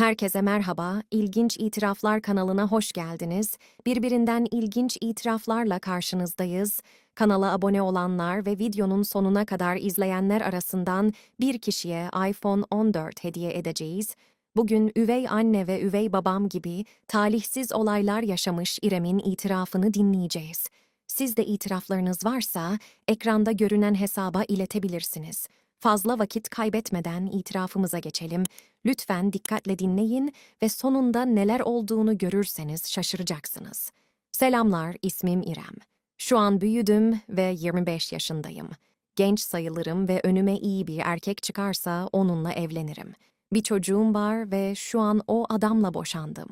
Herkese merhaba, İlginç İtiraflar kanalına hoş geldiniz. Birbirinden ilginç itiraflarla karşınızdayız. Kanala abone olanlar ve videonun sonuna kadar izleyenler arasından bir kişiye iPhone 14 hediye edeceğiz. Bugün üvey anne ve üvey babam gibi talihsiz olaylar yaşamış İrem'in itirafını dinleyeceğiz. Siz de itiraflarınız varsa ekranda görünen hesaba iletebilirsiniz. Fazla vakit kaybetmeden itirafımıza geçelim. Lütfen dikkatle dinleyin ve sonunda neler olduğunu görürseniz şaşıracaksınız. Selamlar, ismim İrem. Şu an büyüdüm ve 25 yaşındayım. Genç sayılırım ve önüme iyi bir erkek çıkarsa onunla evlenirim. Bir çocuğum var ve şu an o adamla boşandım.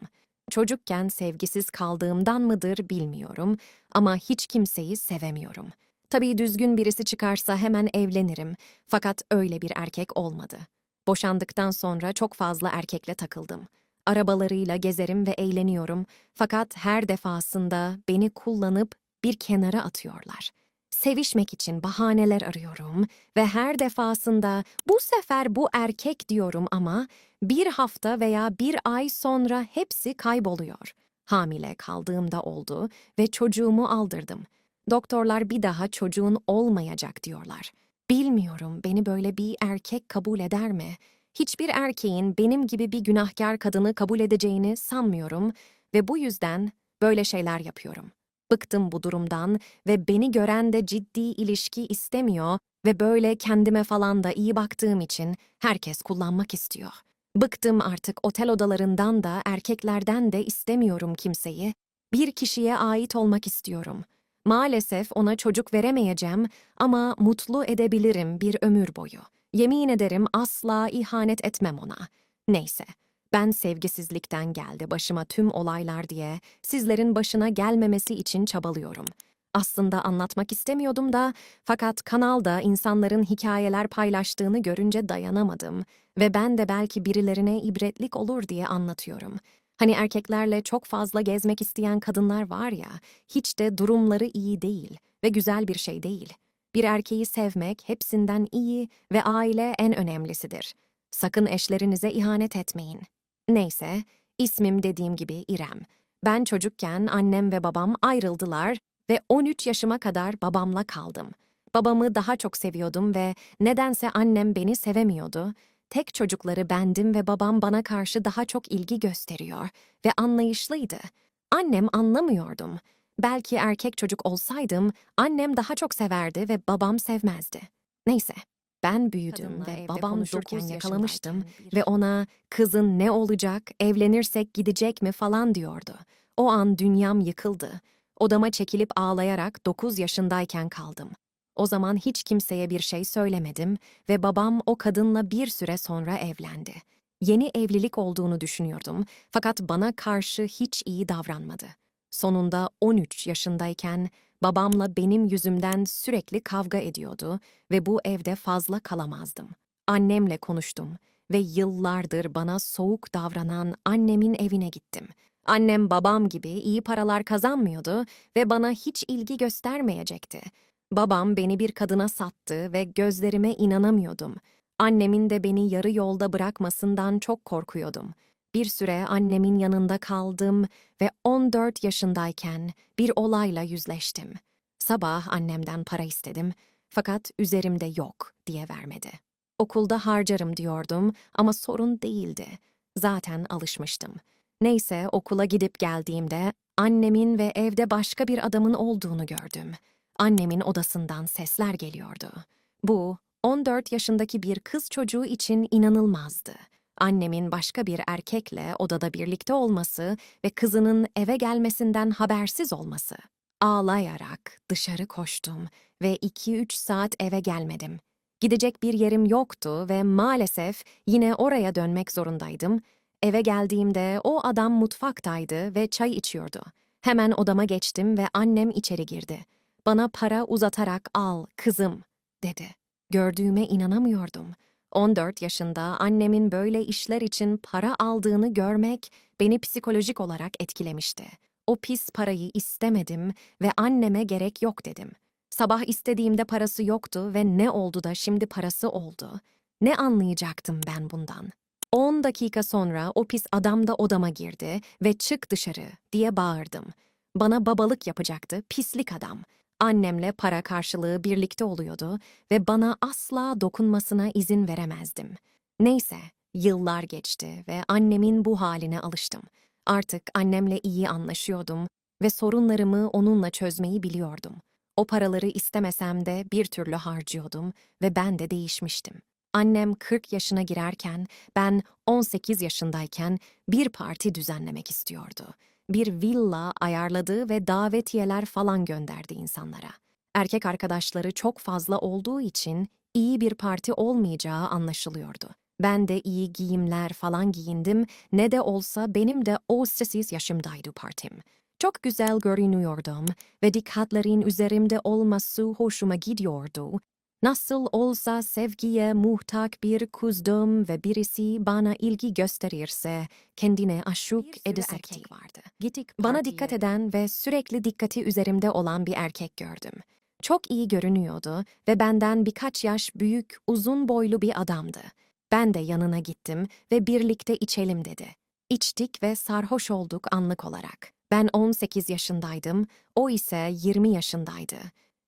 Çocukken sevgisiz kaldığımdan mıdır bilmiyorum ama hiç kimseyi sevemiyorum. Tabii düzgün birisi çıkarsa hemen evlenirim fakat öyle bir erkek olmadı. Boşandıktan sonra çok fazla erkekle takıldım. Arabalarıyla gezerim ve eğleniyorum fakat her defasında beni kullanıp bir kenara atıyorlar. Sevişmek için bahaneler arıyorum ve her defasında bu sefer bu erkek diyorum ama bir hafta veya bir ay sonra hepsi kayboluyor. Hamile kaldığımda oldu ve çocuğumu aldırdım. Doktorlar bir daha çocuğun olmayacak diyorlar. Bilmiyorum beni böyle bir erkek kabul eder mi? Hiçbir erkeğin benim gibi bir günahkar kadını kabul edeceğini sanmıyorum ve bu yüzden böyle şeyler yapıyorum. Bıktım bu durumdan ve beni gören de ciddi ilişki istemiyor ve böyle kendime falan da iyi baktığım için herkes kullanmak istiyor. Bıktım artık otel odalarından da erkeklerden de istemiyorum kimseyi. Bir kişiye ait olmak istiyorum. Maalesef ona çocuk veremeyeceğim ama mutlu edebilirim bir ömür boyu. Yemin ederim asla ihanet etmem ona. Neyse, ben sevgisizlikten geldi başıma tüm olaylar diye sizlerin başına gelmemesi için çabalıyorum. Aslında anlatmak istemiyordum da fakat kanalda insanların hikayeler paylaştığını görünce dayanamadım ve ben de belki birilerine ibretlik olur diye anlatıyorum. Hani erkeklerle çok fazla gezmek isteyen kadınlar var ya, hiç de durumları iyi değil ve güzel bir şey değil. Bir erkeği sevmek hepsinden iyi ve aile en önemlisidir. Sakın eşlerinize ihanet etmeyin. Neyse, ismim dediğim gibi İrem. Ben çocukken annem ve babam ayrıldılar ve 13 yaşıma kadar babamla kaldım. Babamı daha çok seviyordum ve nedense annem beni sevemiyordu. Tek çocukları bendim ve babam bana karşı daha çok ilgi gösteriyor ve anlayışlıydı. Annem anlamıyordum. Belki erkek çocuk olsaydım annem daha çok severdi ve babam sevmezdi. Neyse, ben büyüdüm Kadınla ve evde babam konuşurken 9 yakalamıştım yaşındayken ve ona kızın ne olacak, evlenirsek gidecek mi falan diyordu. O an dünyam yıkıldı. Odama çekilip ağlayarak 9 yaşındayken kaldım. O zaman hiç kimseye bir şey söylemedim ve babam o kadınla bir süre sonra evlendi. Yeni evlilik olduğunu düşünüyordum fakat bana karşı hiç iyi davranmadı. Sonunda 13 yaşındayken babamla benim yüzümden sürekli kavga ediyordu ve bu evde fazla kalamazdım. Annemle konuştum ve yıllardır bana soğuk davranan annemin evine gittim. Annem babam gibi iyi paralar kazanmıyordu ve bana hiç ilgi göstermeyecekti. Babam beni bir kadına sattı ve gözlerime inanamıyordum. Annemin de beni yarı yolda bırakmasından çok korkuyordum. Bir süre annemin yanında kaldım ve 14 yaşındayken bir olayla yüzleştim. Sabah annemden para istedim fakat üzerimde yok diye vermedi. Okulda harcarım diyordum ama sorun değildi. Zaten alışmıştım. Neyse okula gidip geldiğimde annemin ve evde başka bir adamın olduğunu gördüm. Annemin odasından sesler geliyordu. Bu 14 yaşındaki bir kız çocuğu için inanılmazdı. Annemin başka bir erkekle odada birlikte olması ve kızının eve gelmesinden habersiz olması. Ağlayarak dışarı koştum ve 2-3 saat eve gelmedim. Gidecek bir yerim yoktu ve maalesef yine oraya dönmek zorundaydım. Eve geldiğimde o adam mutfaktaydı ve çay içiyordu. Hemen odama geçtim ve annem içeri girdi. Bana para uzatarak al kızım dedi. Gördüğüme inanamıyordum. 14 yaşında annemin böyle işler için para aldığını görmek beni psikolojik olarak etkilemişti. O pis parayı istemedim ve anneme gerek yok dedim. Sabah istediğimde parası yoktu ve ne oldu da şimdi parası oldu? Ne anlayacaktım ben bundan? 10 dakika sonra o pis adam da odama girdi ve çık dışarı diye bağırdım. Bana babalık yapacaktı pislik adam. Annemle para karşılığı birlikte oluyordu ve bana asla dokunmasına izin veremezdim. Neyse, yıllar geçti ve annemin bu haline alıştım. Artık annemle iyi anlaşıyordum ve sorunlarımı onunla çözmeyi biliyordum. O paraları istemesem de bir türlü harcıyordum ve ben de değişmiştim. Annem 40 yaşına girerken, ben 18 yaşındayken bir parti düzenlemek istiyordu. Bir villa ayarladı ve davetiyeler falan gönderdi insanlara. Erkek arkadaşları çok fazla olduğu için iyi bir parti olmayacağı anlaşılıyordu. Ben de iyi giyimler falan giyindim, ne de olsa benim de 18 yaşımdaydı partim. Çok güzel görünüyordum ve dikkatlerin üzerimde olması hoşuma gidiyordu. Nasıl olsa sevgiye muhtaç bir kuzdum ve birisi bana ilgi gösterirse kendine aşık edecekti. vardı. Gittik Bana dikkat eden ve sürekli dikkati üzerimde olan bir erkek gördüm. Çok iyi görünüyordu ve benden birkaç yaş büyük, uzun boylu bir adamdı. Ben de yanına gittim ve birlikte içelim dedi. İçtik ve sarhoş olduk anlık olarak. Ben 18 yaşındaydım, o ise 20 yaşındaydı.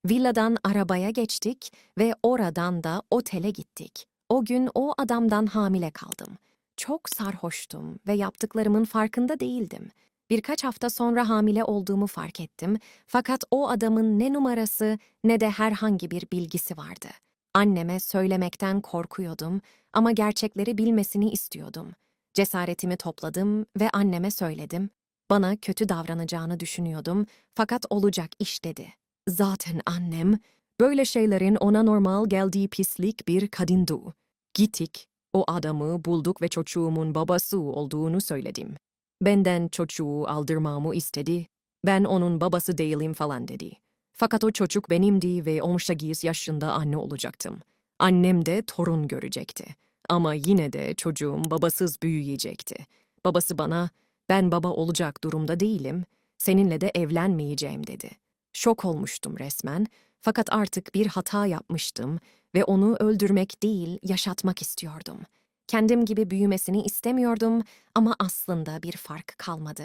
Villadan arabaya geçtik ve oradan da otele gittik. O gün o adamdan hamile kaldım. Çok sarhoştum ve yaptıklarımın farkında değildim. Birkaç hafta sonra hamile olduğumu fark ettim fakat o adamın ne numarası ne de herhangi bir bilgisi vardı. Anneme söylemekten korkuyordum ama gerçekleri bilmesini istiyordum. Cesaretimi topladım ve anneme söyledim. Bana kötü davranacağını düşünüyordum fakat olacak iş dedi. Zaten annem böyle şeylerin ona normal geldiği pislik bir kadındı. Gittik, o adamı bulduk ve çocuğumun babası olduğunu söyledim. Benden çocuğu aldırmamı istedi. Ben onun babası değilim falan dedi. Fakat o çocuk benimdi ve 18 yaşında anne olacaktım. Annem de torun görecekti. Ama yine de çocuğum babasız büyüyecekti. Babası bana, ben baba olacak durumda değilim, seninle de evlenmeyeceğim dedi. Şok olmuştum resmen, fakat artık bir hata yapmıştım ve onu öldürmek değil, yaşatmak istiyordum. Kendim gibi büyümesini istemiyordum ama aslında bir fark kalmadı.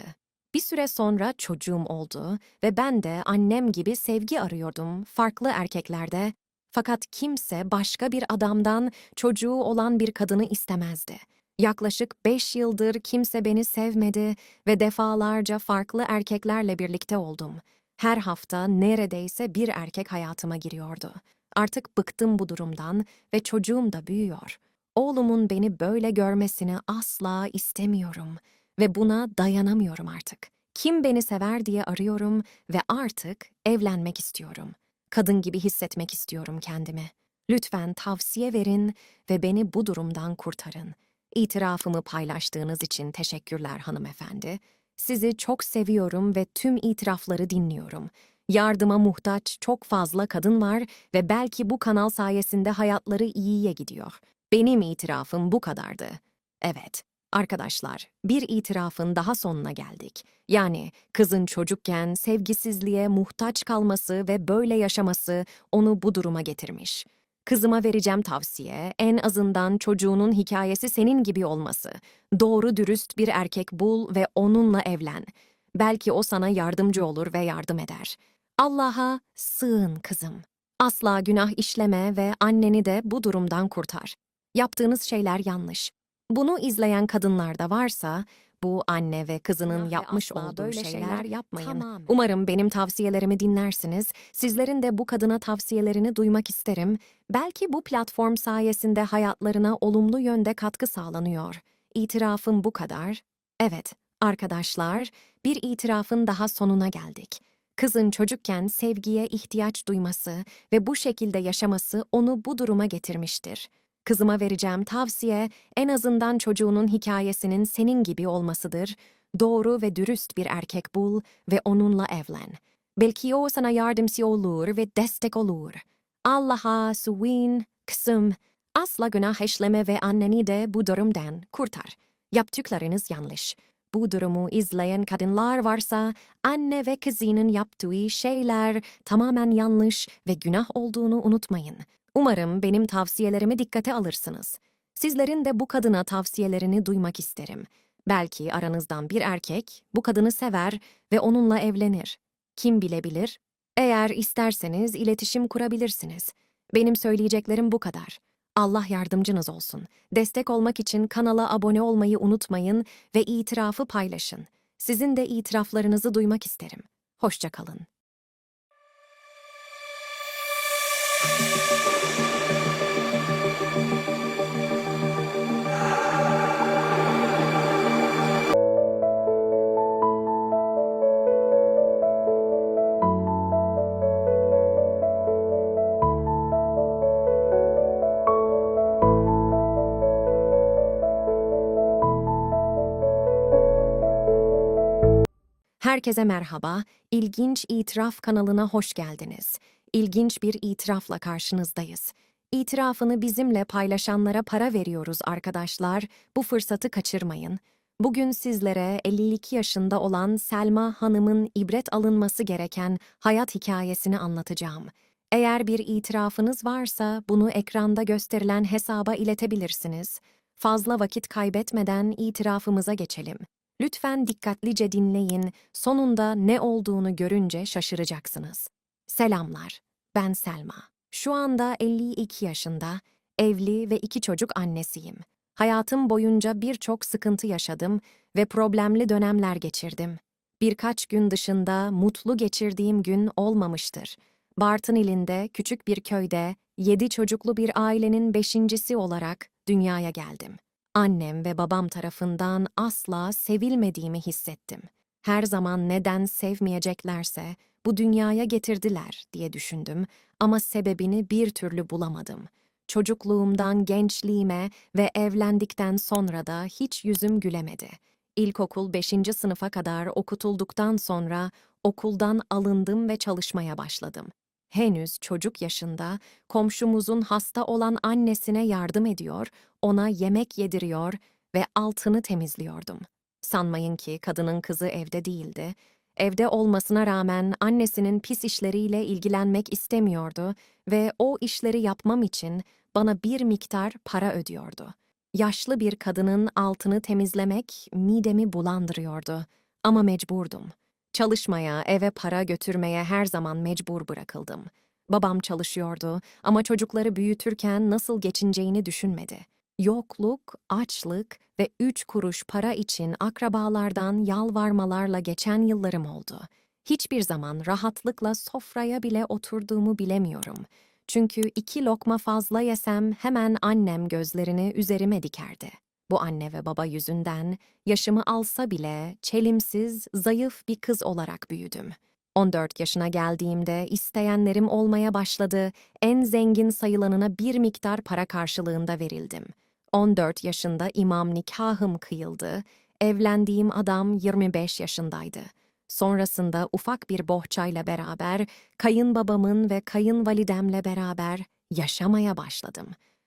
Bir süre sonra çocuğum oldu ve ben de annem gibi sevgi arıyordum farklı erkeklerde. Fakat kimse başka bir adamdan çocuğu olan bir kadını istemezdi. Yaklaşık beş yıldır kimse beni sevmedi ve defalarca farklı erkeklerle birlikte oldum. Her hafta neredeyse bir erkek hayatıma giriyordu. Artık bıktım bu durumdan ve çocuğum da büyüyor. Oğlumun beni böyle görmesini asla istemiyorum ve buna dayanamıyorum artık. Kim beni sever diye arıyorum ve artık evlenmek istiyorum. Kadın gibi hissetmek istiyorum kendimi. Lütfen tavsiye verin ve beni bu durumdan kurtarın. İtirafımı paylaştığınız için teşekkürler hanımefendi. Sizi çok seviyorum ve tüm itirafları dinliyorum. Yardıma muhtaç çok fazla kadın var ve belki bu kanal sayesinde hayatları iyiye gidiyor. Benim itirafım bu kadardı. Evet, arkadaşlar, bir itirafın daha sonuna geldik. Yani kızın çocukken sevgisizliğe muhtaç kalması ve böyle yaşaması onu bu duruma getirmiş. Kızıma vereceğim tavsiye, en azından çocuğunun hikayesi senin gibi olması. Doğru dürüst bir erkek bul ve onunla evlen. Belki o sana yardımcı olur ve yardım eder. Allah'a sığın kızım. Asla günah işleme ve anneni de bu durumdan kurtar. Yaptığınız şeyler yanlış. Bunu izleyen kadınlar da varsa, bu anne ve kızının ve yapmış olduğu böyle şeyler, şeyler yapmayın. tamamen. Umarım benim tavsiyelerimi dinlersiniz. Sizlerin de bu kadına tavsiyelerini duymak isterim. Belki bu platform sayesinde hayatlarına olumlu yönde katkı sağlanıyor. İtirafım bu kadar. Evet, arkadaşlar, bir itirafın daha sonuna geldik. Kızın çocukken sevgiye ihtiyaç duyması ve bu şekilde yaşaması onu bu duruma getirmiştir. Kızıma vereceğim tavsiye en azından çocuğunun hikayesinin senin gibi olmasıdır. Doğru ve dürüst bir erkek bul ve onunla evlen. Belki o sana yardımcı olur ve destek olur. Allah'a suin, kızım, asla günah işleme ve anneni de bu durumdan kurtar. Yaptıklarınız yanlış. Bu durumu izleyen kadınlar varsa anne ve kızının yaptığı şeyler tamamen yanlış ve günah olduğunu unutmayın. Umarım benim tavsiyelerimi dikkate alırsınız. Sizlerin de bu kadına tavsiyelerini duymak isterim. Belki aranızdan bir erkek bu kadını sever ve onunla evlenir. Kim bilebilir? Eğer isterseniz iletişim kurabilirsiniz. Benim söyleyeceklerim bu kadar. Allah yardımcınız olsun. Destek olmak için kanala abone olmayı unutmayın ve itirafı paylaşın. Sizin de itiraflarınızı duymak isterim. Hoşça Herkese merhaba. İlginç İtiraf kanalına hoş geldiniz. İlginç bir itirafla karşınızdayız. İtirafını bizimle paylaşanlara para veriyoruz arkadaşlar. Bu fırsatı kaçırmayın. Bugün sizlere 52 yaşında olan Selma Hanım'ın ibret alınması gereken hayat hikayesini anlatacağım. Eğer bir itirafınız varsa bunu ekranda gösterilen hesaba iletebilirsiniz. Fazla vakit kaybetmeden itirafımıza geçelim. Lütfen dikkatlice dinleyin, sonunda ne olduğunu görünce şaşıracaksınız. Selamlar, ben Selma. Şu anda 52 yaşında, evli ve iki çocuk annesiyim. Hayatım boyunca birçok sıkıntı yaşadım ve problemli dönemler geçirdim. Birkaç gün dışında mutlu geçirdiğim gün olmamıştır. Bartın ilinde küçük bir köyde yedi çocuklu bir ailenin beşincisi olarak dünyaya geldim. Annem ve babam tarafından asla sevilmediğimi hissettim. Her zaman neden sevmeyeceklerse bu dünyaya getirdiler diye düşündüm ama sebebini bir türlü bulamadım. Çocukluğumdan gençliğime ve evlendikten sonra da hiç yüzüm gülemedi. İlkokul 5. sınıfa kadar okutulduktan sonra okuldan alındım ve çalışmaya başladım. Henüz çocuk yaşında komşumuzun hasta olan annesine yardım ediyor, ona yemek yediriyor ve altını temizliyordum. Sanmayın ki kadının kızı evde değildi. Evde olmasına rağmen annesinin pis işleriyle ilgilenmek istemiyordu ve o işleri yapmam için bana bir miktar para ödüyordu. Yaşlı bir kadının altını temizlemek midemi bulandırıyordu ama mecburdum. Çalışmaya, eve para götürmeye her zaman mecbur bırakıldım. Babam çalışıyordu ama çocukları büyütürken nasıl geçineceğini düşünmedi. Yokluk, açlık ve üç kuruş para için akrabalardan yalvarmalarla geçen yıllarım oldu. Hiçbir zaman rahatlıkla sofraya bile oturduğumu bilemiyorum. Çünkü iki lokma fazla yesem hemen annem gözlerini üzerime dikerdi. Bu anne ve baba yüzünden yaşımı alsa bile çelimsiz, zayıf bir kız olarak büyüdüm. 14 yaşına geldiğimde isteyenlerim olmaya başladı, en zengin sayılanına bir miktar para karşılığında verildim. 14 yaşında imam nikahım kıyıldı, evlendiğim adam 25 yaşındaydı. Sonrasında ufak bir bohçayla beraber, kayınbabamın ve kayınvalidemle beraber yaşamaya başladım.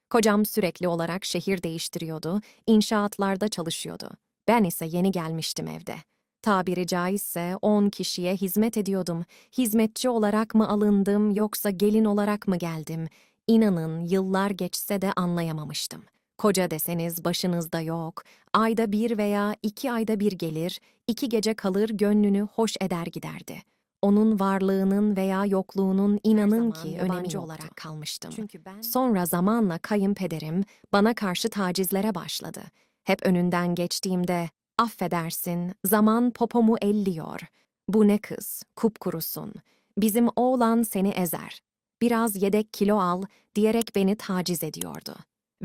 Kocam sürekli olarak şehir değiştiriyordu, inşaatlarda çalışıyordu. Ben ise yeni gelmiştim evde. Tabiri caizse 10 kişiye hizmet ediyordum. Hizmetçi olarak mı alındım yoksa gelin olarak mı geldim? İnanın yıllar geçse de anlayamamıştım. Koca deseniz başınızda yok, ayda bir veya iki ayda bir gelir, iki gece kalır gönlünü hoş eder giderdi. Onun varlığının veya yokluğunun inanın ki önemi yoktu. olarak kalmıştım. Çünkü ben Sonra zamanla kayınpederim bana karşı tacizlere başladı. Hep önünden geçtiğimde, affedersin, zaman popomu elliyor. Bu ne kız, kupkurusun. Bizim oğlan seni ezer. Biraz yedek kilo al diyerek beni taciz ediyordu.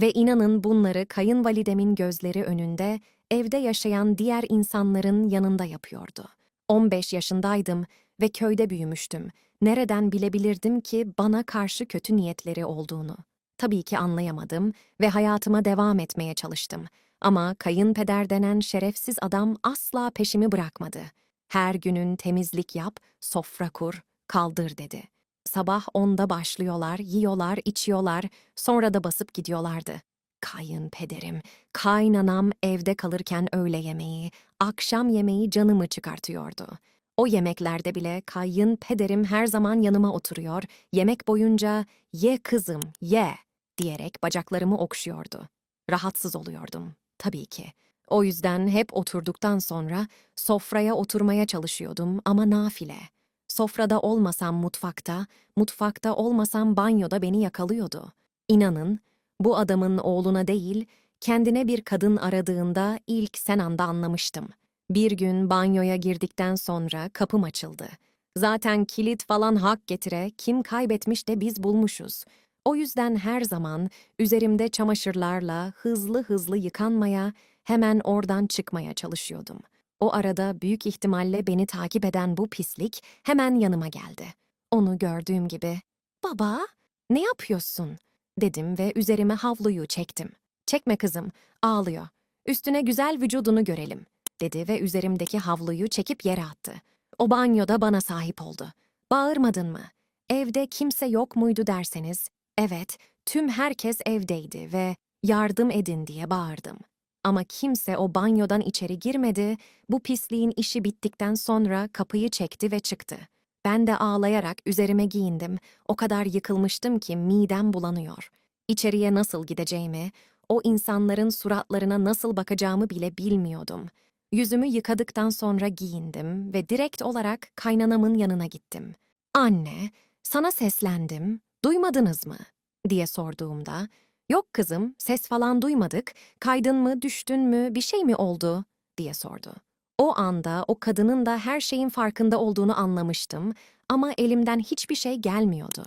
Ve inanın bunları kayınvalidemin gözleri önünde, evde yaşayan diğer insanların yanında yapıyordu. 15 yaşındaydım ve köyde büyümüştüm. Nereden bilebilirdim ki bana karşı kötü niyetleri olduğunu? Tabii ki anlayamadım ve hayatıma devam etmeye çalıştım. Ama kayınpeder denen şerefsiz adam asla peşimi bırakmadı. Her günün temizlik yap, sofra kur, kaldır dedi. Sabah onda başlıyorlar, yiyorlar, içiyorlar, sonra da basıp gidiyorlardı. Kayınpederim, kaynanam evde kalırken öğle yemeği, akşam yemeği canımı çıkartıyordu. O yemeklerde bile kayınpederim her zaman yanıma oturuyor, yemek boyunca ye kızım, ye diyerek bacaklarımı okşuyordu. Rahatsız oluyordum, tabii ki. O yüzden hep oturduktan sonra sofraya oturmaya çalışıyordum ama nafile. Sofrada olmasam mutfakta, mutfakta olmasam banyoda beni yakalıyordu. İnanın, bu adamın oğluna değil, kendine bir kadın aradığında ilk sen anda anlamıştım. Bir gün banyoya girdikten sonra kapım açıldı. Zaten kilit falan hak getire, kim kaybetmiş de biz bulmuşuz. O yüzden her zaman üzerimde çamaşırlarla hızlı hızlı yıkanmaya, hemen oradan çıkmaya çalışıyordum. O arada büyük ihtimalle beni takip eden bu pislik hemen yanıma geldi. Onu gördüğüm gibi, "Baba, ne yapıyorsun?" dedim ve üzerime havluyu çektim. "Çekme kızım, ağlıyor. Üstüne güzel vücudunu görelim." Dedi ve üzerimdeki havluyu çekip yere attı. O banyoda bana sahip oldu. Bağırmadın mı? Evde kimse yok muydu derseniz, evet, tüm herkes evdeydi ve yardım edin diye bağırdım. Ama kimse o banyodan içeri girmedi, bu pisliğin işi bittikten sonra kapıyı çekti ve çıktı. Ben de ağlayarak üzerime giyindim, o kadar yıkılmıştım ki midem bulanıyor. İçeriye nasıl gideceğimi, o insanların suratlarına nasıl bakacağımı bile bilmiyordum. Yüzümü yıkadıktan sonra giyindim ve direkt olarak kaynanamın yanına gittim. Anne, sana seslendim, duymadınız mı? diye sorduğumda, yok kızım, ses falan duymadık, kaydın mı, düştün mü, bir şey mi oldu? diye sordu. O anda o kadının da her şeyin farkında olduğunu anlamıştım ama elimden hiçbir şey gelmiyordu.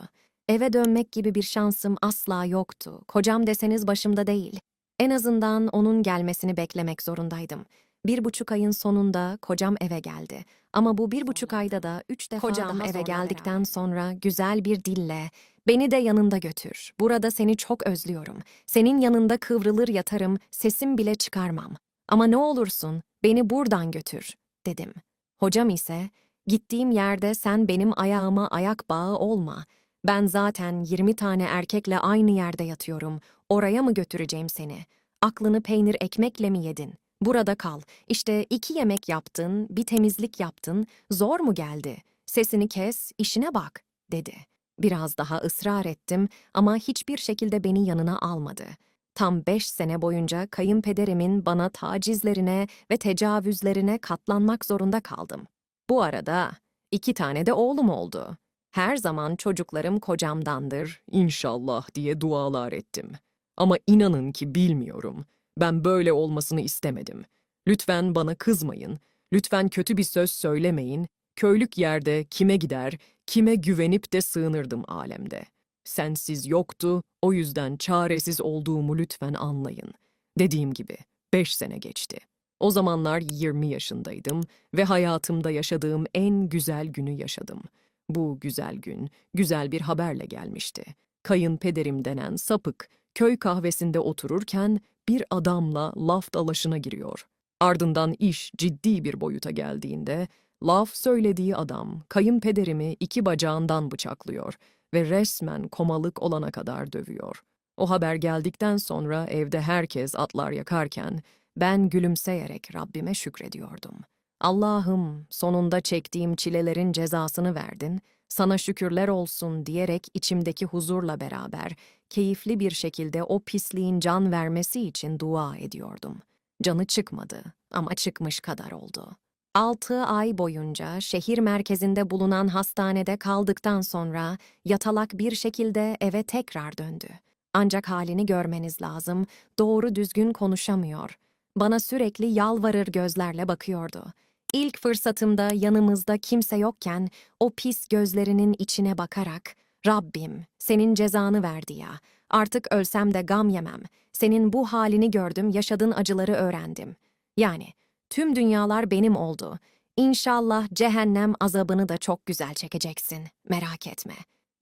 Eve dönmek gibi bir şansım asla yoktu. Kocam deseniz başımda değil. En azından onun gelmesini beklemek zorundaydım. Bir buçuk ayın sonunda kocam eve geldi. Ama bu bir buçuk ayda da üç defa Kocam daha eve geldikten beraber. sonra güzel bir dille beni de yanında götür. Burada seni çok özlüyorum. Senin yanında kıvrılır yatarım, sesim bile çıkarmam. Ama ne olursun beni buradan götür dedim. Hocam ise gittiğim yerde sen benim ayağıma ayak bağı olma. Ben zaten 20 tane erkekle aynı yerde yatıyorum. Oraya mı götüreceğim seni? Aklını peynir ekmekle mi yedin? Burada kal. İşte iki yemek yaptın, bir temizlik yaptın. Zor mu geldi? Sesini kes, işine bak, dedi. Biraz daha ısrar ettim ama hiçbir şekilde beni yanına almadı. Tam beş sene boyunca kayınpederimin bana tacizlerine ve tecavüzlerine katlanmak zorunda kaldım. Bu arada iki tane de oğlum oldu. Her zaman çocuklarım kocamdandır, İnşallah diye dualar ettim. Ama inanın ki bilmiyorum. Ben böyle olmasını istemedim. Lütfen bana kızmayın. Lütfen kötü bir söz söylemeyin. Köylük yerde kime gider, kime güvenip de sığınırdım alemde. Sensiz yoktu, o yüzden çaresiz olduğumu lütfen anlayın. Dediğim gibi, beş sene geçti. O zamanlar 20 yaşındaydım ve hayatımda yaşadığım en güzel günü yaşadım. Bu güzel gün, güzel bir haberle gelmişti. Kayınpederim denen sapık, köy kahvesinde otururken bir adamla laf dalaşına giriyor. Ardından iş ciddi bir boyuta geldiğinde, laf söylediği adam kayınpederimi iki bacağından bıçaklıyor ve resmen komalık olana kadar dövüyor. O haber geldikten sonra evde herkes atlar yakarken ben gülümseyerek Rabbime şükrediyordum. Allah'ım sonunda çektiğim çilelerin cezasını verdin, sana şükürler olsun diyerek içimdeki huzurla beraber keyifli bir şekilde o pisliğin can vermesi için dua ediyordum. Canı çıkmadı ama çıkmış kadar oldu. Altı ay boyunca şehir merkezinde bulunan hastanede kaldıktan sonra yatalak bir şekilde eve tekrar döndü. Ancak halini görmeniz lazım, doğru düzgün konuşamıyor. Bana sürekli yalvarır gözlerle bakıyordu. İlk fırsatımda yanımızda kimse yokken o pis gözlerinin içine bakarak Rabbim senin cezanı verdi ya. Artık ölsem de gam yemem. Senin bu halini gördüm, yaşadığın acıları öğrendim. Yani tüm dünyalar benim oldu. İnşallah cehennem azabını da çok güzel çekeceksin. Merak etme,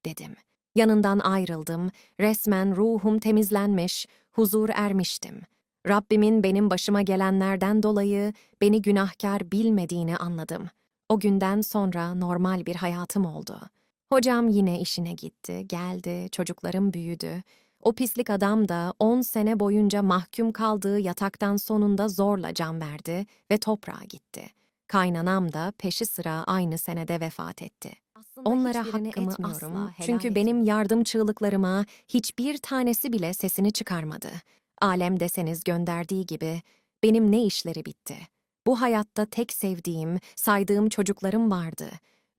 dedim. Yanından ayrıldım. Resmen ruhum temizlenmiş, huzur ermiştim. Rabbimin benim başıma gelenlerden dolayı beni günahkar bilmediğini anladım. O günden sonra normal bir hayatım oldu. Hocam yine işine gitti, geldi, çocuklarım büyüdü. O pislik adam da 10 sene boyunca mahkum kaldığı yataktan sonunda zorla can verdi ve toprağa gitti. Kaynanam da peşi sıra aynı senede vefat etti. Onlara hakkımı etmiyorum çünkü benim yardım çığlıklarıma hiçbir tanesi bile sesini çıkarmadı. Alem deseniz gönderdiği gibi benim ne işleri bitti. Bu hayatta tek sevdiğim, saydığım çocuklarım vardı.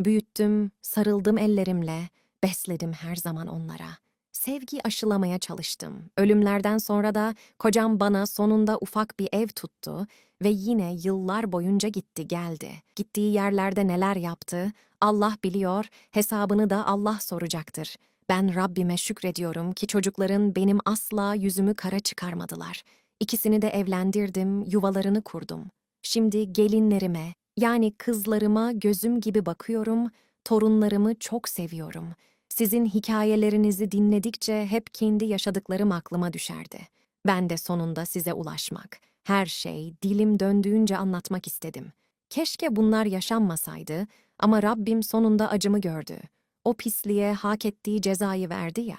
Büyüttüm, sarıldım ellerimle, besledim her zaman onlara. Sevgi aşılamaya çalıştım. Ölümlerden sonra da kocam bana sonunda ufak bir ev tuttu ve yine yıllar boyunca gitti geldi. Gittiği yerlerde neler yaptı, Allah biliyor, hesabını da Allah soracaktır. Ben Rabbime şükrediyorum ki çocukların benim asla yüzümü kara çıkarmadılar. İkisini de evlendirdim, yuvalarını kurdum. Şimdi gelinlerime, yani kızlarıma gözüm gibi bakıyorum, torunlarımı çok seviyorum. Sizin hikayelerinizi dinledikçe hep kendi yaşadıklarım aklıma düşerdi. Ben de sonunda size ulaşmak, her şey dilim döndüğünce anlatmak istedim. Keşke bunlar yaşanmasaydı ama Rabbim sonunda acımı gördü. O pisliğe hak ettiği cezayı verdi ya.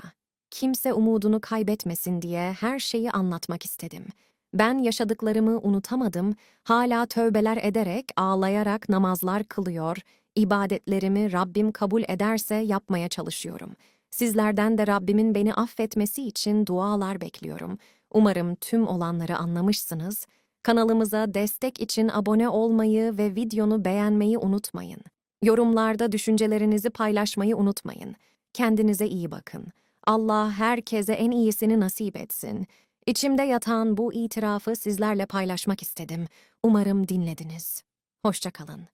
Kimse umudunu kaybetmesin diye her şeyi anlatmak istedim. Ben yaşadıklarımı unutamadım, hala tövbeler ederek, ağlayarak namazlar kılıyor, ibadetlerimi Rabbim kabul ederse yapmaya çalışıyorum. Sizlerden de Rabbimin beni affetmesi için dualar bekliyorum. Umarım tüm olanları anlamışsınız. Kanalımıza destek için abone olmayı ve videonu beğenmeyi unutmayın. Yorumlarda düşüncelerinizi paylaşmayı unutmayın. Kendinize iyi bakın. Allah herkese en iyisini nasip etsin. İçimde yatan bu itirafı sizlerle paylaşmak istedim. Umarım dinlediniz. Hoşçakalın.